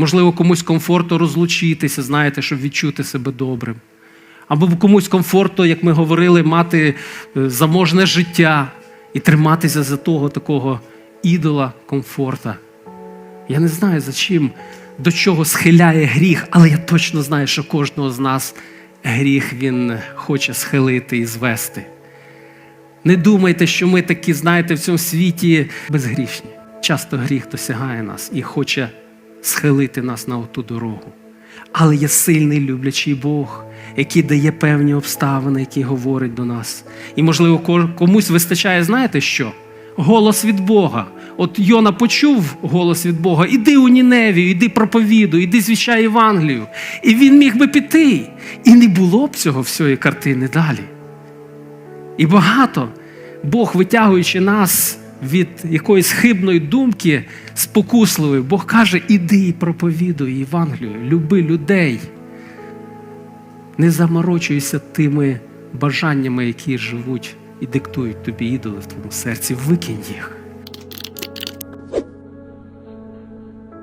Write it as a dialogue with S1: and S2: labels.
S1: Можливо, комусь комфортно розлучитися, знаєте, щоб відчути себе добрим. Або комусь комфортно, як ми говорили, мати е, заможне життя і триматися за того такого ідола комфорта. Я не знаю, за чим, до чого схиляє гріх, але я точно знаю, що кожного з нас гріх він хоче схилити і звести. Не думайте, що ми такі, знаєте, в цьому світі безгрішні. Часто гріх досягає нас і хоче схилити нас на оту дорогу. Але є сильний люблячий Бог, який дає певні обставини, які говорить до нас. І, можливо, ко- комусь вистачає, знаєте що? Голос від Бога. От Йона почув голос від Бога: іди у Ніневію, іди проповідуй, іди звіщай Євангелію. І він міг би піти. І не було б цього всієї картини далі. І багато Бог, витягуючи нас від якоїсь хибної думки, спокусливої, Бог каже: іди і проповідуй Євангелію, люби людей. Не заморочуйся тими бажаннями, які живуть і диктують тобі ідоли в твоєму серці. Викинь їх.